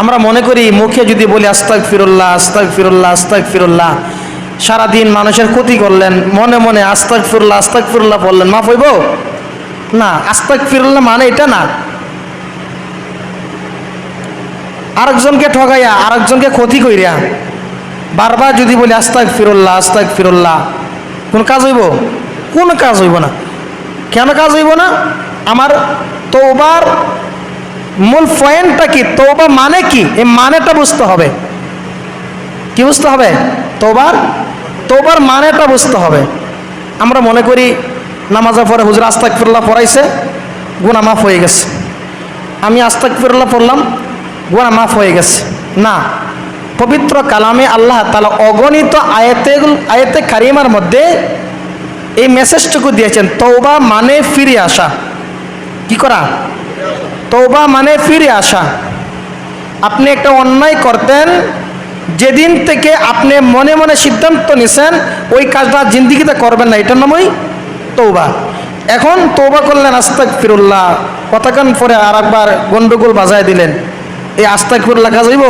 আমরা মনে করি, মুখে যদি বলি আস্তাক ফিরুল্লাহ আস্তাক ফিরুল্লাহ আস্তাক ফিরুল্লাহ সারাদিন মানুষের ক্ষতি করলেন, মনে মনে আস্তাক ফিরুল্লাহ আস্তাক ফিরুল্লাহ বললেন, মাফ হইব? না আস্তাক ফিরুল্লাহ মানে এটা না। আরেকজনকে ঠগাইয়া, আরেকজনকে ক্ষতি কইরা, বারবার যদি বলি আস্তাক ফিরুল্লাহ আস্তাক ফিরুল্লাহ কোন কাজ হইব? কোন কাজ হইব না। কেন কাজ হইব না? আমার তৌবার মূল পয়েন্টটা কি? তৌবা মানে কি? এই মানেটা বুঝতে হবে। কি বুঝতে হবে? তোবার তোবার মানেটা বুঝতে হবে। আমরা মনে করি নামাজা পরে হুজুর আস্তাক ফিরল্লাহ পড়াইছে গুণা মাফ হয়ে গেছে। আমি আস্তাক ফিরল্লাহ পড়লাম গুণা মাফ হয়ে গেছে। না, পবিত্র কালামে আল্লাহ তালা অগণিত আয়াতে আয়াতে কারিমার মধ্যে এই মেসেজটুকু দিয়েছেন তৌবা মানে ফিরে আসা। কি করা? তৌবা মানে ফিরে আসা। আপনি একটা অন্যায় করতেন, যেদিন থেকে আপনি মনে মনে সিদ্ধান্ত নিছেন, ওই কাজটা জিন্দিগিতে করবেন না, এটার নামই তৌবা এখন তৌবা করলেন আস্তাক ফিরুল্লাহ কতক্ষণ পরে আর একবার গন্ডগোল বাজায় দিলেন। এই আস্তাক ফিরুল্লাহ কাজ হইব?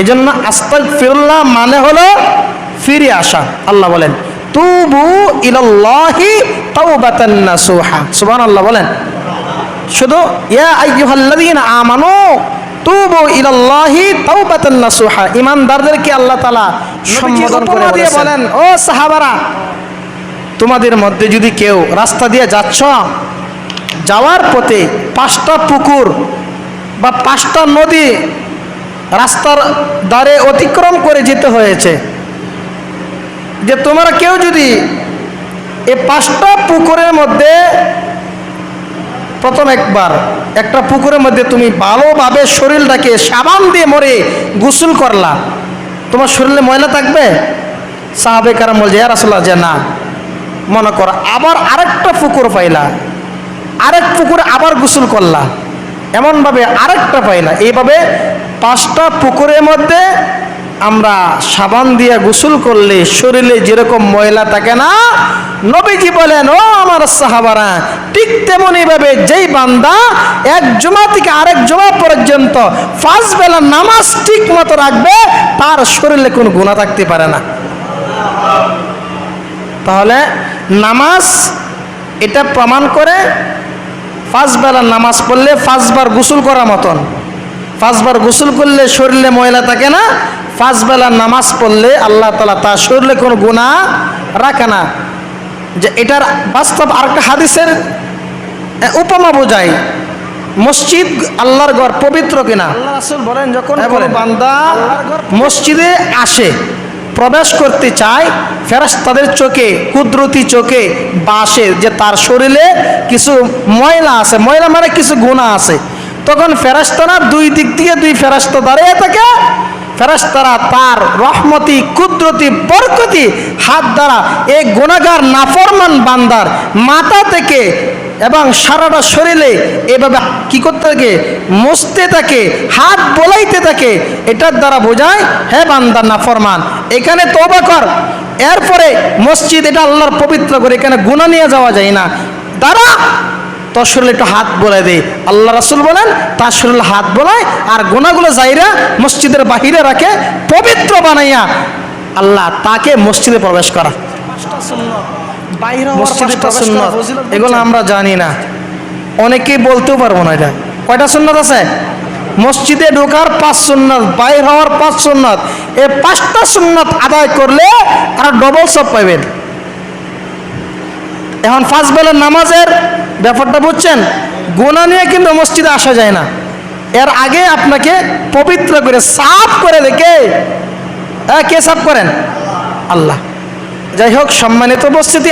এই জন্য আস্তাক ফিরুল্লাহ মানে হলো ফিরে আসা, আল্লাহ বলেন। তুবু ইলাল্লাহি তাওবাতান নাসুহা। সুবহানাল্লাহ বলেন। শুধু ইয়া আমানু তুবু ইলাল্লাহি তাওবাতান নাসুহা। ঈমানদারদেরকে আল্লাহ তাআলা সম্বোধন করে বলেন ও সাহাবারা তোমাদের মধ্যে যদি কেউ রাস্তা দিয়ে যাচ্ছ যাওয়ার পথে পাঁচটা পুকুর বা পাঁচটা নদী রাস্তার দ্বারে অতিক্রম করে যেতে হয়েছে যে তোমরা কেউ যদি এই পাঁচটা পুকুরের মধ্যে প্রথম একবার একটা পুকুরের মধ্যে তুমি ভালোভাবে শরীরটাকে সাবান দিয়ে মরে গোসল করলা। তোমার শরীরে ময়লা থাকবে? সাহাবে কারাম বলছে ইয়ার আসলা যে না। মনে কর, আবার আরেকটা পুকুর পাইলা। আরেক পুকুরে আবার গোসল করলা। এমনভাবে আরেকটা পাইলা। এইভাবে পাঁচটা পুকুরের মধ্যে আমরা সাবান দিয়ে গোসল করলে শরীরে যেরকম ময়লা থাকে না, নবীজি বলেন, ও আমার সাহাবারা ঠিক তেমনই ভাবে যেই বান্দা এক জমা থেকে আরেক জমা পর্যন্ত পাঁচ বেলা নামাজ ঠিক মতো রাখবে, তার শরীরে কোনো গুণা থাকতে পারে না। তাহলে নামাজ এটা প্রমাণ করে পাঁচ বেলা নামাজ পড়লে পাঁচবার গোসল করা মতন। পাঁচবার গোসল করলে শরীরে ময়লা থাকে না পাঁচ বেলা নামাজ পড়লে আল্লাহ তালা তার শরীরে কোনো গুণা রাখে না। যে এটার বাস্তব আরেকটা হাদিসের উপমা বোঝায় মসজিদ আল্লাহর ঘর পবিত্র কিনা? বলেন যখন কোনো বান্দা মসজিদে আসে প্রবেশ করতে চায় ফেরাস তাদের চোখে কুদরতি চোখে বাসে যে তার শরীরে কিছু ময়লা আছে ময়লা মানে কিছু গুণা আছে। তখন ফেরাস্তারা দুই দিক দিয়ে দুই ফেরাস্তা দাঁড়িয়ে থাকে। ফেরাস্তারা তার রহমতি কুদরতি বরকতি হাত দ্বারা এই গুণাগার নাফরমান বান্দার মাথা থেকে এবং সারাটা শরীরে এভাবে কি করতে থাকে? মুছতে থাকে, হাত বলাইতে থাকে। এটার দ্বারা বোঝায়, হে না ফরমান এখানে তওবা কর। এরপরে মসজিদ, এটা আল্লাহর পবিত্র করে এখানে গুণা নিয়ে যাওয়া যায় না। দাঁড়া, তোর শরীরে একটু হাত বলে দে। আল্লাহ রাসুল বলেন, তার শরীরে হাত বলায় আর গোনাগুলো যাইরা মসজিদের বাহিরে রাখে, পবিত্র বানাইয়া আল্লাহ তাকে মসজিদে প্রবেশ করা। সুন্নত এগুলো আমরা জানি না। অনেকেই বলতেও পারব না এটা। কয়টা সুন্নত আছে? মসজিদে ঢোকার পাঁচ সুন্নত বাইর হওয়ার পাঁচ সুন্নত। এই পাঁচটা সুন্নত আদায় করলে আর ডবল সব এখন পাঁচ বেলার নামাজের ব্যাপারটা বুঝছেন? গোনা নিয়ে কিন্তু মসজিদে আসা যায় না। এর আগে আপনাকে পবিত্র করে সাফ করে দেখে হ্যাঁ কে সাফ করেন? আল্লাহ। যাই হোক সম্মানিত উপস্থিতি